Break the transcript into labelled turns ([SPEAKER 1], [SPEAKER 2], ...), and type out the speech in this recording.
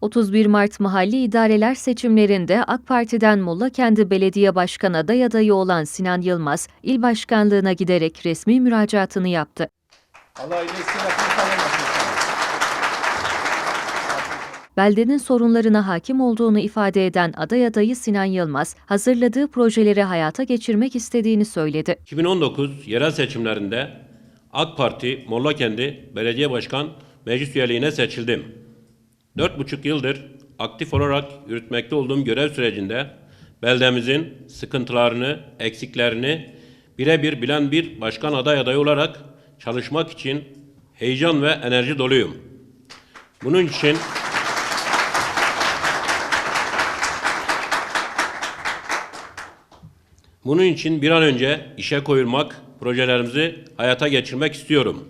[SPEAKER 1] 31 Mart mahalli idareler seçimlerinde AK Parti'den Mollakendi Belediye Başkan aday adayı olan Sinan Yılmaz, il başkanlığına giderek resmi müracaatını yaptı.
[SPEAKER 2] Allah.
[SPEAKER 1] Beldenin sorunlarına hakim olduğunu ifade eden aday adayı Sinan Yılmaz, hazırladığı projeleri hayata geçirmek istediğini söyledi.
[SPEAKER 3] 2019 yerel seçimlerinde AK Parti Mollakendi Belediye Başkan Meclis üyeliğine seçildim. Dört buçuk yıldır aktif olarak yürütmekte olduğum görev sürecinde beldemizin sıkıntılarını, eksiklerini birebir bilen bir başkan aday adayı olarak çalışmak için heyecan ve enerji doluyum. Bunun için Bunun için bir an önce işe koyulmak, projelerimizi hayata geçirmek istiyorum.